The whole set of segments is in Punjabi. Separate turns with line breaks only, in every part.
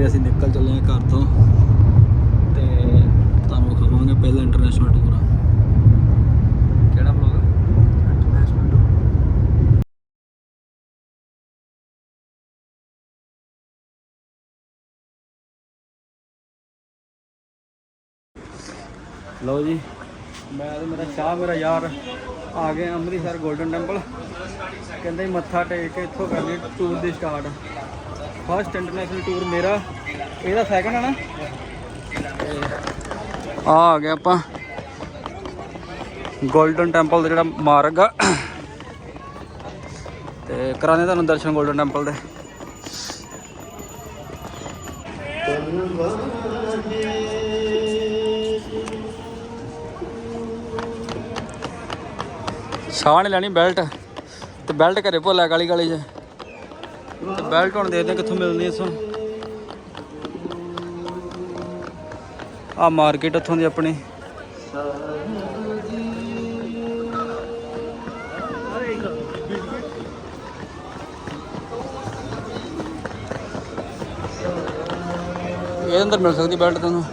ਵਜੇ ਅਸੀਂ ਨਿਕਲ ਚੱਲੇ ਹਾਂ ਘਰ ਤੋਂ ਤੇ ਤੁਹਾਨੂੰ ਖਵਾਵਾਂਗੇ ਪਹਿਲਾ ਇੰਟਰਨੈਸ਼ਨਲ ਟੂਰ ਕਿਹੜਾ ਬਲੌਗ ਇੰਟਰਨੈਸ਼ਨਲ ਟੂਰ ਲਓ ਜੀ ਮੈਂ ਤੇ ਮੇਰਾ ਸ਼ਾਹ ਮੇਰਾ ਯਾਰ ਆ ਗਏ ਅੰਮ੍ਰਿਤਸਰ 골ਡਨ ਟੈਂਪਲ ਕਹਿੰਦੇ ਮੱਥਾ ਟੇਕ ਕੇ ਇੱਥੋਂ ਕਰਨੀ ਟੂਰ ਦੀ ਸਟਾਰਟ ਫਸਟ ਇੰਟਰਨੈਸ਼ਨਲ ਟੂਰ ਮੇਰਾ। ਇਹਦਾ ਸੈਕੰਡ ਹੈ ਨਾ। ਆ ਆ ਗਏ ਆਪਾਂ। 골ਡਨ ਟੈਂਪਲ ਦਾ ਜਿਹੜਾ ਮਾਰਗ ਆ। ਤੇ ਕਰਾਣੇ ਤੁਹਾਨੂੰ ਦਰਸ਼ਨ 골ਡਨ ਟੈਂਪਲ ਦੇ। ਸ਼ਾਹ ਨਹੀਂ ਲੈਣੀ ਬੈਲਟ ਤੇ ਬੈਲਟ ਘਰੇ ਭੁੱਲਿਆ ਕਾਲੀ ਕਾਲੀ ਚ ਤੇ ਬੈਲਟ ਹੁਣ ਦੇਖਦੇ ਹਾਂ, ਕਿੱਥੋਂ ਮਿਲਣੀ ਇਸੋਂ ਆ ਮਾਰਕੀਟ ਇੱਥੋਂ ਦੀ ਆਪਣੀ। ਇਹਦੇ ਅੰਦਰ ਮਿਲ ਸਕਦੀ ਬੈਲਟ ਤੁਹਾਨੂੰ?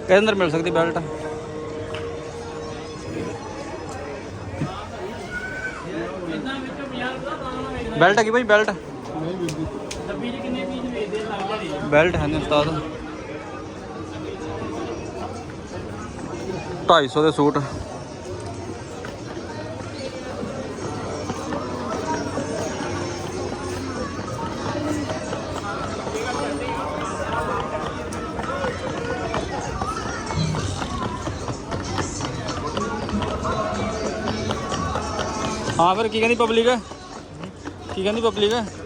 ਇਹਦੇ ਅੰਦਰ ਮਿਲ ਸਕਦੀ ਬੈਲਟ? ਬੈਲਟ ਹੈਗੀ ਭਾਈ, ਬੈਲਟ। ਬੈਲਟ ਹੈ ਨੇ ਉਸਤਾਦ 250 ਦੇ ਸੂਟ ਹਾਂ ਫਿਰ ਕੀ ਕਹਿੰਦੀ ਪਬਲਿਕ ਕੀ ਕਹਿੰਦੀ ਪਬਲਿਕ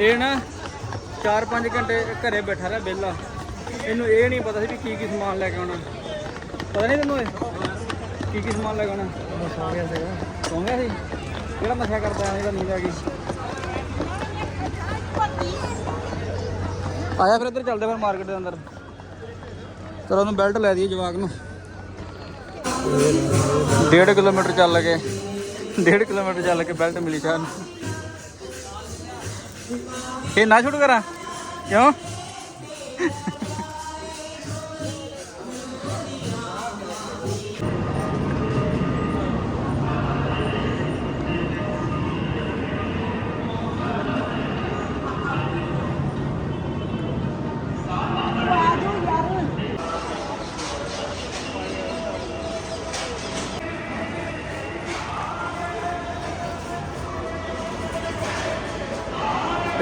ਇਹ ਨਾ 4-5 ਘੰਟੇ ਘਰੇ ਬੈਠਾ ਰਿਹਾ ਵਿਹਲਾ। ਇਹਨੂੰ ਇਹ ਨਹੀਂ ਪਤਾ ਸੀ ਵੀ ਕੀ ਕੀ ਸਮਾਨ ਲੈ ਕੇ ਆਉਣਾ। ਪਤਾ ਨਹੀਂ ਤੈਨੂੰ ਇਹ? ਕੀ ਕੀ ਸਮਾਨ ਲੈ ਕੇ ਆਉਣਾ? ਸੌਂ ਗਿਆ ਸੀਗਾ ਸੌਂ। ਗਿਆ ਸੀ ਕਿਹੜਾ ਨਸ਼ਾ ਕਰਦਾ ਹੈ, ਇਹਦਾ ਨੀਂਦ ਆ ਗਈ ਆਇਆ ਫਿਰ ਇੱਧਰ, ਚੱਲਦੇ ਫਿਰ ਮਾਰਕੀਟ ਦੇ ਅੰਦਰ। ਚਲੋ ਉਹਨੂੰ ਬੈਲਟ ਲੈ ਦਈਏ ਜਵਾਕ ਨੂੰ। ਡੇਢ ਕਿਲੋਮੀਟਰ ਚੱਲ ਕੇ, ਡੇਢ ਕਿਲੋਮੀਟਰ ਚੱਲ ਕੇ ਬੈਲਟ ਮਿਲੀ ਚਾਹ ਇਹ ਨਾ ਸ਼ੁਰੂ ਕਰਾਂ। ਕਿਉਂ?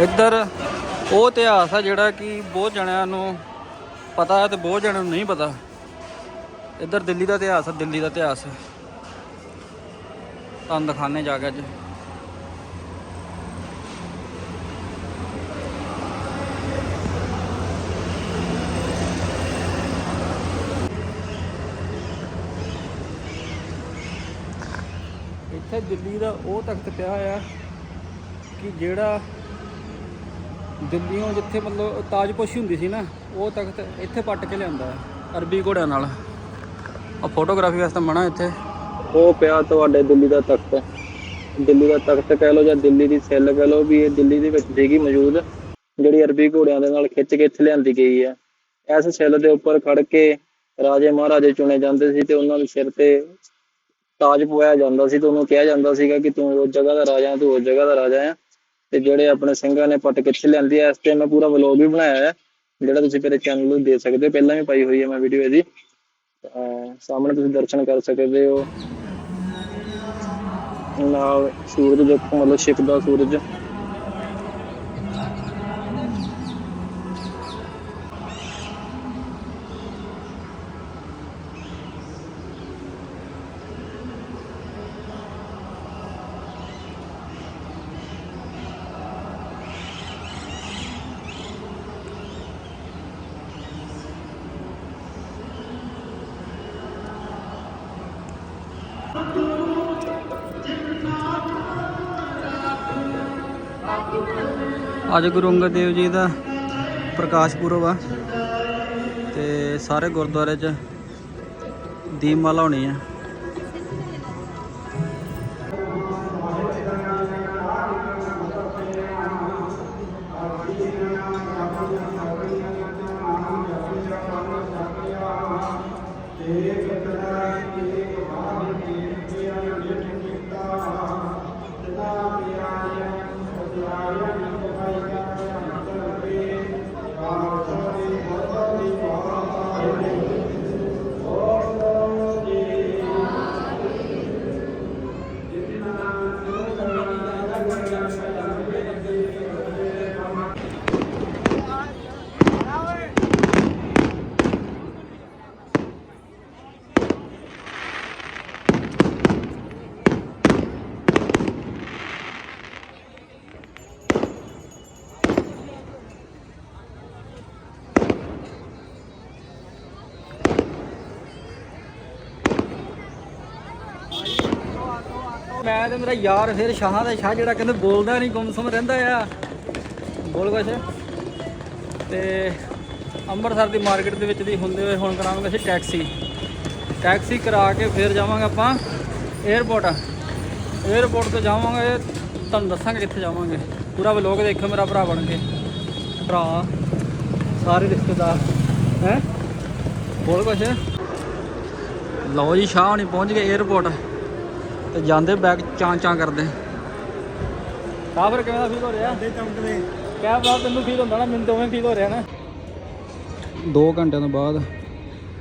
ਇੱਧਰ ਉਹ ਇਤਿਹਾਸ ਆ ਜਿਹੜਾ ਕਿ ਬਹੁਤ ਜਣਿਆਂ ਨੂੰ ਪਤਾ ਹੈ ਤੇ ਬਹੁਤ ਜਣਿਆਂ ਨੂੰ ਨਹੀਂ ਪਤਾ। ਇੱਧਰ ਦਿੱਲੀ ਦਾ ਇਤਿਹਾਸ ਆ, ਦਿੱਲੀ ਦਾ ਇਤਿਹਾਸ। ਤੁਹਾਨੂੰ ਦਿਖਾਣੇ ਜਾ ਕੇ ਅੱਜ। ਇੱਥੇ ਦਿੱਲੀ ਦਾ ਉਹ ਤਖਤ ਪਿਆ ਆ ਕਿ ਜਿਹੜਾ ਦਿੱਲੀੋਂ ਜਿੱਥੇ ਮਤਲਬ ਤਾਜਪੋਸ਼ੀ ਹੁੰਦੀ ਸੀ ਨਾ, ਉਹ ਤਖਤ ਇੱਥੇ ਪੱਟ ਕੇ ਲਿਆਂਦਾ ਅਰਬੀ ਘੋੜਿਆਂ ਨਾਲ। ਆ ਫੋਟੋਗ੍ਰਾਫੀ ਵਾਸਤੇ ਮਨਾ ਇੱਥੇ। ਉਹ ਪਿਆ ਤੁਹਾਡੇ ਦਿੱਲੀ ਦਾ ਤਖਤ। ਦਿੱਲੀ ਦਾ ਤਖਤ ਕਹਿ ਲਓ ਜਾਂ ਦਿੱਲੀ ਦੀ ਸੈੱਲ ਕਹਿ ਲਓ ਵੀ ਇਹ ਦਿੱਲੀ ਦੇ ਵਿੱਚ ਸੀਗੀ ਮੌਜੂਦ, ਜਿਹੜੀ ਅਰਬੀ ਘੋੜਿਆਂ ਦੇ ਨਾਲ ਖਿੱਚ ਕੇ ਇੱਥੇ ਲਿਆਂਦੀ ਗਈ ਹੈ। ਇਸ ਸੈੱਲ ਦੇ ਉੱਪਰ ਖੜ ਕੇ ਰਾਜੇ ਮਹਾਰਾਜੇ ਚੁਣੇ ਜਾਂਦੇ ਸੀ ਤੇ ਉਹਨਾਂ ਦੇ ਸਿਰ ਤੇ ਤਾਜ ਪਵਾਇਆ ਜਾਂਦਾ ਸੀ ਤੇ ਉਹਨੂੰ ਕਿਹਾ ਜਾਂਦਾ ਸੀਗਾ ਕਿ ਤੂੰ ਉਸ ਜਗ੍ਹਾ ਦਾ ਰਾਜਾ ਤੂੰ ਉਸ ਜਗ੍ਹਾ ਦਾ ਰਾਜਾ ਹੈ। ਤੇ ਜਿਹੜੇ ਆਪਣੇ ਸਿੰਘਾਂ ਨੇ ਪੱਟ ਕਿੱਥੇ ਲਿਆਂਦੀ ਐ ਇਸ ਤੇ ਮੈਂ ਪੂਰਾ ਵਲੌਗ ਵੀ ਬਣਾਇਆ ਹੈ ਜਿਹੜਾ ਤੁਸੀਂ ਮੇਰੇ ਚੈਨਲ ਨੂੰ ਦੇਖ ਸਕਦੇ ਹੋ, ਪਹਿਲਾਂ ਵੀ ਪਾਈ ਹੋਈ ਹੈ ਮੈਂ ਵੀਡੀਓ ਇਹਦੀ। ਅਹ ਸਾਹਮਣੇ ਤੁਸੀਂ ਦਰਸ਼ਨ ਕਰ ਸਕਦੇ ਹੋ। ਨਾਲ ਸੂਰਜ ਦੇਖੋ, ਮਤਲਬ ਛਿਪਦਾ ਸੂਰਜ। ਅੱਜ ਗੁਰੂ ਅੰਗਦ ਦੇਵ ਜੀ ਦਾ ਪ੍ਰਕਾਸ਼ ਪੁਰਬ ਆ ਤੇ ਸਾਰੇ ਗੁਰਦੁਆਰੇ 'ਚ ਦੀਪਮਾਲਾ ਹੋਣੀ ਆ। ਮੈਂ ਤੇ ਮੇਰਾ ਯਾਰ ਫਿਰ ਸ਼ਾਹਾਂ ਦਾ ਸ਼ਾਹ ਜਿਹੜਾ ਕਹਿੰਦੇ ਬੋਲਦਾ ਨਹੀਂ, ਗੁੰਮਸਮ ਰਹਿੰਦਾ ਆ। ਬੋਲ ਕੁਛ। ਤੇ ਅੰਮ੍ਰਿਤਸਰ ਦੀ ਮਾਰਕੀਟ ਦੇ ਵਿੱਚ ਦੀ ਹੁੰਦੇ ਹੋਏ ਹੁਣ ਕਰਾਂਗੇ ਅਸੀਂ ਟੈਕਸੀ। ਟੈਕਸੀ ਕਰਾ ਕੇ ਫਿਰ ਜਾਵਾਂਗੇ ਆਪਾਂ 에어ਪੋਰਟ 에어ਪੋਰਟ ਤੋਂ ਜਾਵਾਂਗੇ, ਤੁਹਾਨੂੰ ਦੱਸਾਂਗੇ ਕਿੱਥੇ ਜਾਵਾਂਗੇ। ਪੂਰਾ ਵਲੋਗ ਦੇਖੋ ਮੇਰਾ ਭਰਾ ਬਣ ਕੇ। ਭਰਾ, ਸਾਰੇ ਰਿਸ਼ਤੇਦਾਰ। ਹੈ? ਬੋਲ ਕੁਛ। ਲਓ ਜੀ, ਸ਼ਾਹ ਨਹੀਂ ਪਹੁੰਚ ਗਏ 에어ਪੋਰਟ ਤੇ ਜਾਂਦੇ ਬੈਗ ਚਾਂ ਚਾਂ ਕਰਦੇ। ਸ਼ਾਹ ਫਿਰ ਕਿਵੇਂ ਦਾ ਫੀਲ ਹੋ ਰਿਹਾ?
ਦੇ ਚਮਕਦੇ
ਕਿਆ ਬਾਤ ਤੈਨੂੰ ਫੀਲ ਹੁੰਦਾ ਨਾ ਮੈਨੂੰ ਤਾਂ ਉਵੇਂ ਫੀਲ ਹੋ ਰਿਹਾ ਨਾ। 2 ਘੰਟਿਆਂ ਤੋਂ ਬਾਅਦ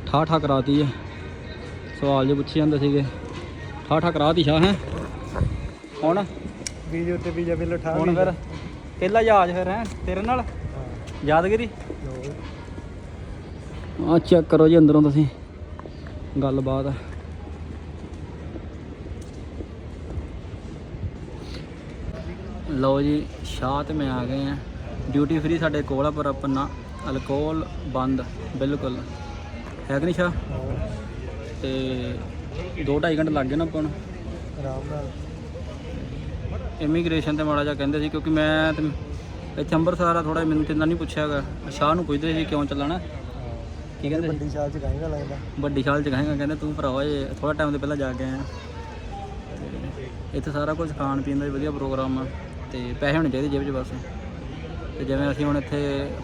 ਠਾ ਠਾ ਕਰਾਤੀ ਹੈ ਸਵਾਲ ਜੇ ਪੁੱਛੀ ਜਾਂਦੇ ਸੀਗੇ। ਠਾ ਠਾ ਕਰਾਤੀ ਸ਼ਾਹ ਹੈ? ਹੁਣ?
ਵੀਡੀਓ ਉੱਤੇ ਵੀਜ਼ਾ ਬਿੱਲ ਉਠਾ
ਹੁਣ ਫਿਰ? ਪਹਿਲਾ ਜਹਾਜ਼ ਫਿਰ ਹੈ? ਤੇਰੇ ਨਾਲ? ਯਾਦਗਿਰੀ? ਆ ਚੈੱਕ ਕਰੋ ਜੀ ਅੰਦਰੋਂ ਤੁਸੀਂ। ਗੱਲਬਾਤ। ਲਓ ਜੀ ਸ਼ਾਹ ਤੇ ਮੈਂ ਆ ਗਏ ਆ ਡਿਊਟੀ ਫ੍ਰੀ ਸਾਡੇ ਕੋਲ ਆ ਪਰ ਆਪਣਾ ਅਲਕੋਹਲ ਬੰਦ ਬਿਲਕੁਲ। ਹੈ ਕਿ ਨਹੀਂ ਸ਼ਾਹ? ਤੇ 2.5 ਘੰਟੇ ਲੱਗ ਗਏ ਨਾ ਆਪਾਂ ਨੂੰ।
ਆਰਾਮ ਨਾਲ।
ਇਮੀਗ੍ਰੇਸ਼ਨ ਤੇ ਮਾੜਾ ਜਿਹਾ ਕਹਿੰਦੇ ਸੀ ਕਿਉਂਕਿ ਮੈਂ ਤੇ ਇੱਥੇ ਅੰਮ੍ਰਿਤਸਰ ਆ ਥੋੜਾ ਮੈਨੂੰ ਤੇ ਇੰਨਾ ਨਹੀਂ ਪੁੱਛਿਆ ਹੈਗਾ। ਸ਼ਾਹ ਨੂੰ ਪੁੱਛਦੇ ਸੀ ਕਿਉਂ ਚੱਲਣਾ। ਕੀ ਕਹਿੰਦੇ?
ਵੱਡੀ ਸਾਲ ਚ ਗਾਏਗਾ ਲੱਗਦਾ।
ਵੱਡੀ ਸ਼ਾਲ ਚ ਕਹਾਂਗਾ ਕਹਿੰਦੇ ਤੂੰ ਭਰਾ ਓਏ ਥੋੜਾ ਟਾਈਮ ਤੋਂ ਪਹਿਲਾਂ ਜਾ ਕੇ ਆਇਆ। ਇੱਥੇ ਸਾਰਾ ਕੁਝ ਖਾਣ ਪੀਣ ਦਾ ਵੀ ਵਧੀਆ ਪ੍ਰੋਗਰਾਮ ਆ। ਤੇ ਪੈਸੇ ਹੋਣੇ ਚਾਹੀਦੇ ਜੇਬ 'ਚ ਬਸ। ਤੇ ਜਿਵੇਂ ਅਸੀਂ ਹੁਣ ਇੱਥੇ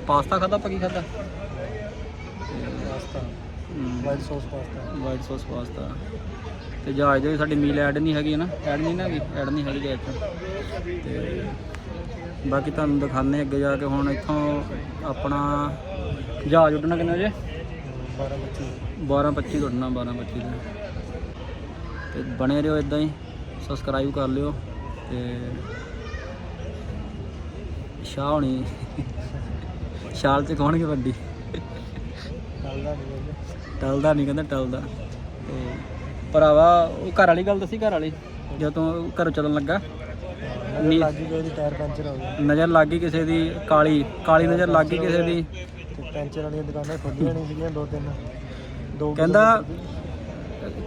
ਪਾਸਤਾ ਖਾਦਾ ਆਪਾਂ ਕੀ ਖਾਦਾ
pasta. White sauce pasta.
White sauce pasta. ਤੇ ਜਹਾਜ਼ ਦੇ ਸਾਡੀ ਮੀਲ ਐਡ ਨਹੀਂ ਹੈਗੀ ਨਾ? ਐਡ ਨਹੀਂ ਨਾ ਹੈਗੀ? ਐਡ ਨਹੀਂ ਹੈਗੀ ਜਹਾਜ਼ 'ਚ ਤੇ ਬਾਕੀ ਤੁਹਾਨੂੰ ਦਿਖਾਉਂਦੇ ਅੱਗੇ ਜਾ ਕੇ ਹੁਣ ਇੱਥੋਂ ਆਪਣਾ ਜਹਾਜ਼ ਉੱਡਣਾ ਕਿੰਨੇ ਵਜੇ?
12 ਬੱਚੀ
12:25 ਤੋਂ ਉੱਡਣਾ 12:25 ਦਾ ਤੇ। ਬਣੇ ਰਹੋ ਇਦਾਂ ਹੀ। ਸਬਸਕ੍ਰਾਈਬ ਕਰ ਲਿਓ। ਤੇ ਸ਼ਾਹ ਹੋਣੀ। ਸ਼ਾਲ ਚ ਕੌਣਗੇ ਵੱਡੀ? ਟਲਦਾ ਨਹੀਂ ਕਹਿੰਦਾ। ਟਲਦਾ ਤੇ ਭਰਾਵਾ ਉਹ ਘਰ ਵਾਲੀ ਗੱਲ ਦੱਸੀ ਘਰ ਵਾਲੀ? ਜਦੋਂ ਘਰੋਂ ਚੱਲਣ ਲੱਗਾ? ਨਜ਼ਰ ਲੱਗ ਗਈ ਕਿਸੇ ਦੀ ਕਾਲੀ ਕਾਲੀ ਨਜ਼ਰ ਲੱਗ ਗਈ ਕਿਸੇ ਦੀ।
ਪੈਂਚਰ ਵਾਲੀਆਂ ਦੁਕਾਨਾਂ ਖੁੱਲੀਆਂ ਨਹੀਂ ਸੀਗੀਆਂ ਦੋ ਤਿੰਨ। ਦੋ
ਕਹਿੰਦਾ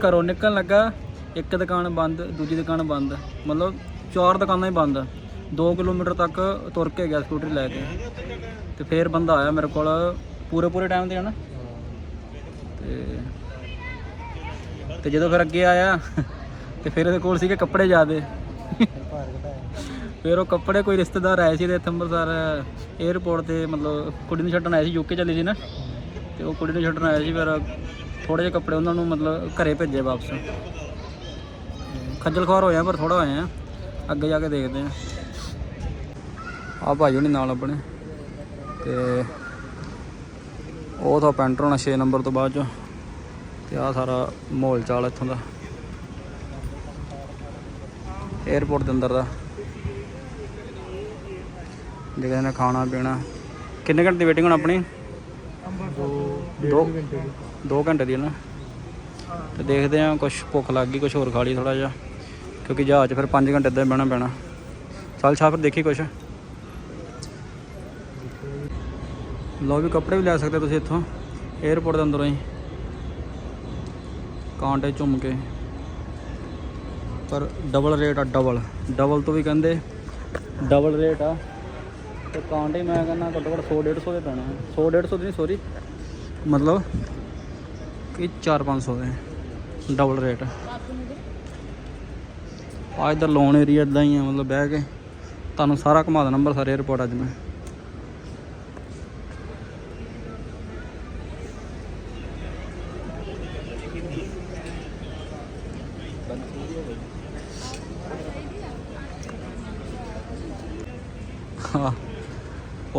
ਘਰੋਂ ਨਿਕਲਣ ਲੱਗਾ ਇੱਕ ਦੁਕਾਨ ਬੰਦ ਦੂਜੀ ਦੁਕਾਨ ਬੰਦ। ਮਤਲਬ ਚਾਰ ਦੁਕਾਨਾਂ ਹੀ ਬੰਦ। 2 ਕਿਲੋਮੀਟਰ ਤੱਕ ਤੁਰ ਕੇ ਗਿਆ ਸਕੂਟਰੀ ਲੈ ਕੇ। ਤੇ ਫੇਰ ਬੰਦਾ ਆਇਆ ਮੇਰੇ ਕੋਲ ਪੂਰੇ ਪੂਰੇ ਟਾਈਮ ਤੇ ਹਨਾ। ਤੇ ਤੇ ਜਦੋਂ ਫਿਰ ਅੱਗੇ ਆਇਆ, ਤੇ ਫਿਰ ਉਹਦੇ ਕੋਲ ਸੀਗੇ ਕੱਪੜੇ ਜ਼ਿਆਦੇ। ਫਿਰ ਉਹ ਕੱਪੜੇ ਕੋਈ ਰਿਸ਼ਤੇਦਾਰ ਆਏ ਸੀ ਤੇ ਇੱਥੇ ਅੰਮ੍ਰਿਤਸਰ 에어ਪੋਰਟ ਤੇ ਮਤਲਬ ਕੁੜੀ ਨੂੰ ਛੱਡਣ ਆਏ ਸੀ ਯੂਕੇ ਚੱਲੀ ਸੀ ਨਾ। ਤੇ ਉਹ ਕੁੜੀ ਨੂੰ ਛੱਡਣ ਆਏ ਸੀ, ਫਿਰ ਥੋੜੇ ਜਿਹੇ ਕੱਪੜੇ ਉਹਨਾਂ ਨੂੰ ਮਤਲਬ ਘਰੇ ਭੇਜੇ ਵਾਪਸ। ਖੱਜਲ ਖੁਆਰ ਹੋਇਆ ਪਰ ਥੋੜਾ ਹੋਇਆ ਅੱਗੇ ਜਾ ਕੇ ਦੇਖਦੇ ਆ। ਆ ਭਾਈ ਹੁਣੀ ਨਾਲ ਆਪਣੇ। ਤੇ ਉਹ ਤਾਂ ਪੈਂਟਰ ਹੋਣਾ 6 ਨੰਬਰ ਤੋਂ ਬਾਅਦ ਚ। ਤੇ ਆ ਸਾਰਾ ਮਾਹੌਲ ਚਾਲ ਇੱਥੋਂ ਦਾ। 에어ਪੋਰਟ ਦੇ ਅੰਦਰ ਦਾ। ਜੇ ਕਿਸੇ ਨੇ ਖਾਣਾ, ਪੀਣਾ। ਕਿੰਨੇ ਘੰਟੇ ਦੀ ਵੇਟਿੰਗ ਹੁਣ ਆਪਣੀ?
ਦੋ ਘੰਟੇ ਦੀ
2 ਘੰਟੇ ਦੀ ਨਾ। ਤੇ ਦੇਖਦੇ ਆ ਕੁਝ ਭੁੱਖ ਲੱਗ ਗਈ ਕੁਝ ਹੋਰ ਖਾ ਲਈ ਥੋੜਾ ਜਿਹਾ। ਕਿਉਂਕਿ ਜਹਾਜ਼ 'ਚ ਫਿਰ 5 ਘੰਟੇ ਇੱਦਾਂ ਬਹਿਣਾ ਪੈਣਾ। ਚੱਲ ਛਾ ਫਿਰ ਦੇਖੀ ਕੁਝ ਲੋ ਵੀ ਕੱਪੜੇ ਵੀ ਲੈ ਸਕਦੇ ਤੁਸੀਂ ਇੱਥੋਂ 에어ਪੋਰਟ ਦੇ ਅੰਦਰੋਂ ਹੀ। ਕਾਂਟੇ ਝੁੰਮ ਕੇ। ਪਰ ਡਬਲ ਰੇਟ ਆ ਡਬਲ ਡਬਲ ਤੋਂ ਵੀ ਕਹਿੰਦੇ ਡਬਲ ਰੇਟ ਆ। ਤੇ ਕਾਂਟੇ ਮੈਂ ਕਹਿੰਦਾ ਘੱਟੋ ਘੱਟ 100 150 ਦੇ ਪੈਣੇ 100 150 ਦੇ ਨਹੀਂ ਸੌਰੀ ਮਤਲਬ ਕਿ 4-500 ਦੇ। ਡਬਲ ਰੇਟ ਆ ਇਧਰ ਲੋਨ ਏਰੀਆ ਇਦਾਂ ਹੀ ਆ, ਮਤਲਬ ਬਹਿ ਕੇ। ਤੁਹਾਨੂੰ ਸਾਰਾ ਘੁਮਾ ਦੇਣਾ ਨੰਬਰ ਸਾਰੇ 에어ਪੋਰਟ ਅੱਜ ਮੈਂ।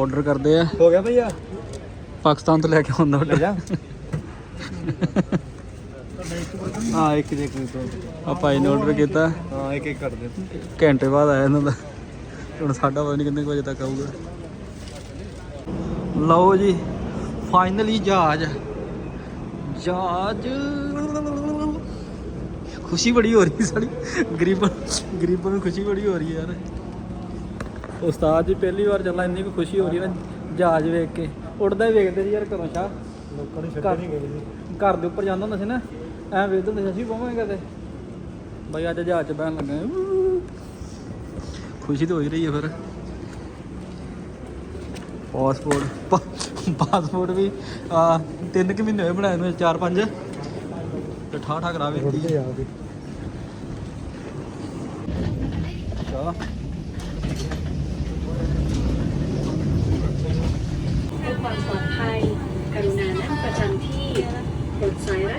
ਆਰਡਰ ਕਰਦੇ ਆ।
ਹੋ ਗਿਆ ਭਈਆ?
ਪਾਕਿਸਤਾਨ ਤੋਂ ਲੈ ਕੇ ਆਉਂਦਾ
ਲੈ ਜਾ।
ਹਾਂ ਇੱਕ ਜੇ ਕੋਈ ਆ ਭਾਈ ਨੇ ਆਰਡਰ ਕੀਤਾ।
ਹਾਂ ਇੱਕ ਇੱਕ ਕਰ ਦੇ
ਘੰਟੇ ਬਾਅਦ ਆਇਆ ਇਹਨਾਂ ਦਾ। ਹੁਣ ਸਾਡਾ ਪਤਾ ਨਹੀਂ ਕਿੰਨੇ ਵਜੇ ਤੱਕ ਆਊਗਾ। ਲਓ ਜੀ ਫਾਈਨਲੀ ਜਹਾਜ਼। ਜਹਾਜ਼। ਖੁਸ਼ੀ ਬੜੀ ਹੋ ਰਹੀ ਸਾਡੀ। ਗਰੀਬਾਂ ਗਰੀਬਾਂ ਨੂੰ ਖੁਸ਼ੀ ਬੜੀ ਹੋ ਰਹੀ ਯਾਰ। ਉਸਤਾਦ ਜੀ ਪਹਿਲੀ ਵਾਰ ਚੱਲਾ ਇੰਨੀ ਕੁ ਖੁਸ਼ੀ ਹੋ ਰਹੀ ਹੈ ਨਾ ਜਹਾਜ਼ ਵੇਖ ਕੇ। ਉੱਡਦਾ ਹੀ ਵੇਖਦੇ ਸੀ ਯਾਰ ਘਰੋਂ ਸ਼ਾਹ।
ਲੋਕਾਂ ਨੂੰ ਛੱਡ ਨਹੀਂ ਗਏ ਸੀ
ਘਰ ਦੇ ਉੱਪਰ ਜਾਂਦਾ ਹੁੰਦਾ ਸੀ ਨਾ ਐਂ ਵੇਖਦੇ ਹੁੰਦੇ ਸੀ ਅਸੀਂ ਪਾਵਾਂਗੇ ਕਦੇ। ਬਈ ਅੱਜ ਜਹਾਜ਼ 'ਚ ਬਹਿਣ ਲੱਗਾ। ਖੁਸ਼ੀ ਤਾਂ ਹੋ ਹੀ ਰਹੀ ਹੈ ਫਿਰ। ਪਾਸਪੋਰਟ ਪਾਸਪੋਰਟ ਵੀ ਆ ਤਿੰਨ ਕੁ ਮਹੀਨੇ ਹੋਏ ਬਣਾਏ ਨੂੰ ਚਾਰ ਪੰਜ। ਤੇ ਠਾ ਠਾ ਕਰਾ ਵੀ। ਦਿੱਤੀ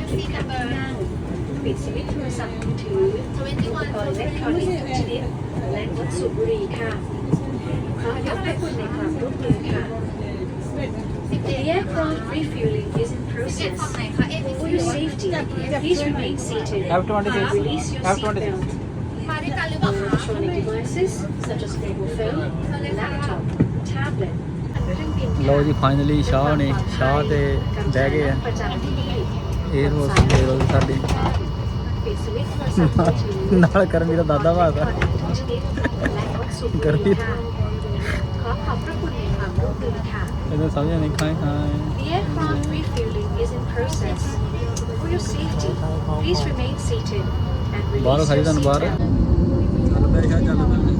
The aircraft refueling is in process. For your safety, please remain seated and release your seatbelt. Electronic devices such as mobile phone, laptop, tablet,
ลอยที่ finally ਇਹ ਹਸਪੀਟਲ ਸਾਡੀ ਨਾਲ ਕਰਮੀ ਦਾ ਦਾਦਾ
ਭਾਗਾ ਕਰਮੀ
ਇਹਦਾ ਸਮਝ ਨਹੀਂ ਖਾਏ ਖਾਏ
The aircraft refueling is in process. For your safety, please remain seated and release your
seatbelt. ਬਾਹਰ ਖੜੀ ਤੁਹਾਨੂੰ ਬਾਹਰ ਚੱਲ ਪਿਆ ਚੱਲ ਪਿਆ